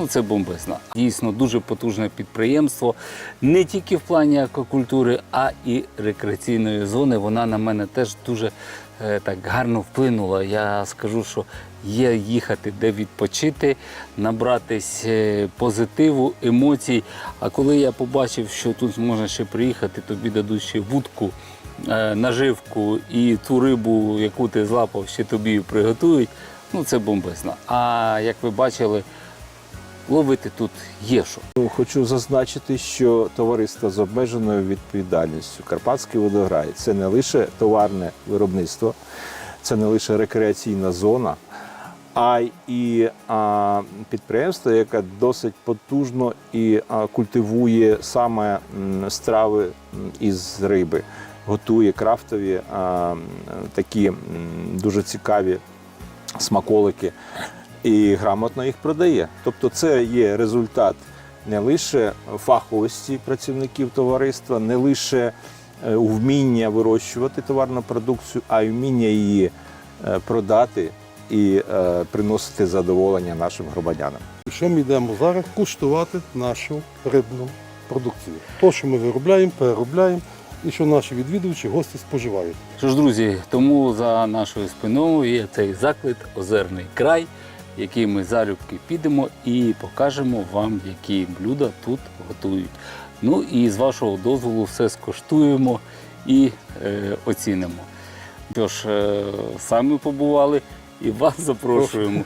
Ну, це бомбезно. Дійсно дуже потужне підприємство. Не тільки в плані аквакультури, а і рекреаційної зони. Вона на мене теж дуже е, так гарно вплинула. Я скажу, що є їхати, де відпочити, набратись е, позитиву, емоцій. А коли я побачив, що тут можна ще приїхати, тобі дадуть ще вудку, е, наживку і ту рибу, яку ти злапав, ще тобі приготують. Ну, це бомбезно. А як ви бачили, ловити тут є що. Ну, Хочу зазначити, що товариство з обмеженою відповідальністю Карпатський водограй це не лише товарне виробництво, це не лише рекреаційна зона, а й а, підприємство, яке досить потужно і культивує саме страви із риби, готує крафтові а, такі дуже цікаві смаколики і грамотно їх продає. Тобто, це є результат не лише фаховості працівників товариства, не лише е, вміння вирощувати товарну продукцію, а й вміння її е, продати і е, приносити задоволення нашим громадянам. Що ми йдемо зараз куштувати нашу рибну продукцію. То, що ми виробляємо, переробляємо і що наші відвідувачі, гості споживають. Що ж, друзі, тому за нашою спиною є цей заклик Озерний край, який ми залюбки підемо і покажемо вам, які блюда тут готують. Ну і з вашого дозволу все скоштуємо і е, оцінимо. Тож, е, самі побували і вас запрошуємо.